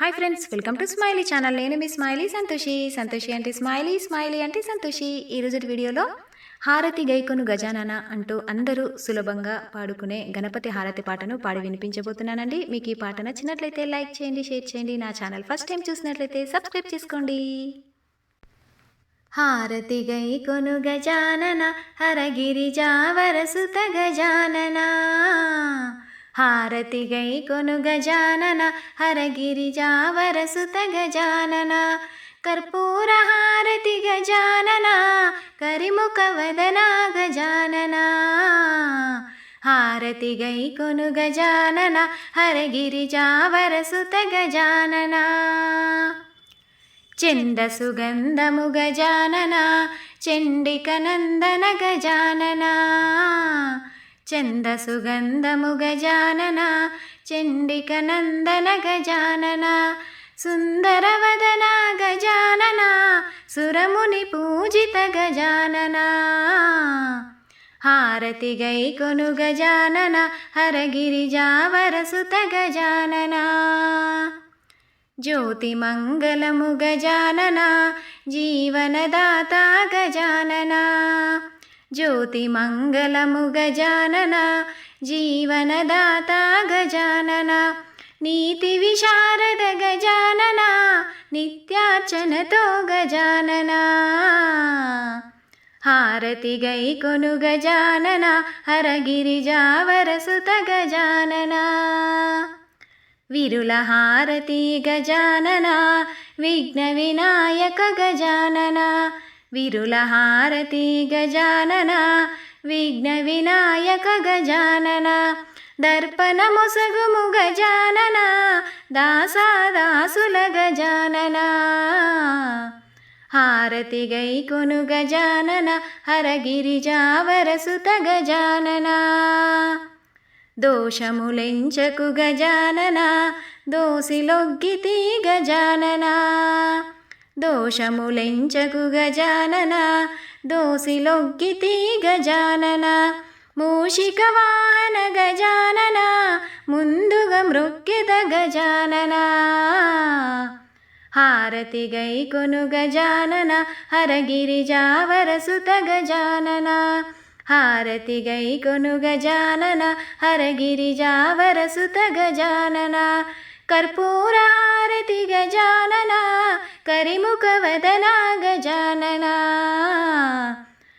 Hi friends welcome to smiley channel నేను మీ smiley Santoshi. Santoshi అంటే స్మైలీ స్మైలీ అంటే సంతోషి. ఈరోజు వీడియోలో హారతి గైకొను గజానన అంటూ అందరూ సులభంగా పాడుకునే గణపతి హారతి పాటను పాడి వినిపించబోతున్నానండి. మీకు ఈ పాట నచ్చినట్లయితే లైక్ చేయండి షేర్ చేయండి. నా ఛానల్ ఫస్ట్ టైం చూసినట్లయితే సబ్స్క్రైబ్ చేసుకోండి. హారతి గై కొను గజానన హరగిరిజావరసుత గజానన. హారతిగై కొను గజానన హరగిరిజావరసుత గజానన. కర్పూర హారతి గజానన కరిముఖ వదనా గజానన. హారతి గై కొను గజానన హరగిరిజావరసుత గజానన. చంద సుగంధము గజానన చండిక నందన గజానన. చంద సుగంధము గజానన చండిక నందన గజానన సుందరవదన గజానన సురముని పూజిత గజానన హారతి గై కొను గజానన హరగిరిజావరసుత గజానన జ్యోతిమంగళము గజానన జీవనదాత గజానన జ్యోతిమంగళము గజానన జీవనదాత గజానన నీతి విశారద గజానన నిత్యార్చనతో గజానన హారతి గై కొను గజానన హరగిరిజావరసుత గజానన విరుల హారతి గజానన విఘ్న వినాయక గజానన విరులహారతి గజానన విఘ్న వినాయక గజానన దర్పణ మొసగుము గజానన దాసాదాసుల గజానన. హారతి గై కొను గజానన హరగిరిజావరసుత గజానన. దోషములెంచకు గజానన దోసిలొగ్గితి గజానన దోషములెంచకు గజానన దోసిలొగ్గితి గజానన మూషిక వాహన గజానన ముందుగా మృక్కిత గజానన హారతి గై కొను గజానన హరగిరిజావరసుత గజానన హారతి గై కొను గజానన హరగిరిజావరసుత గజానన కర్పూర హారతి గజానన కరిముఖ వదన గజానన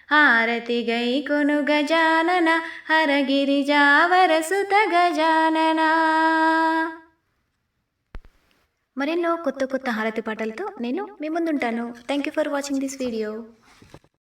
హారతి గై కొను గజానన హరగిరిజావరసుత గజానన మరెన్నో కొత్త కొత్త హారతి పాటలతో నేను మీ ముందుంటాను. Thank you for watching this video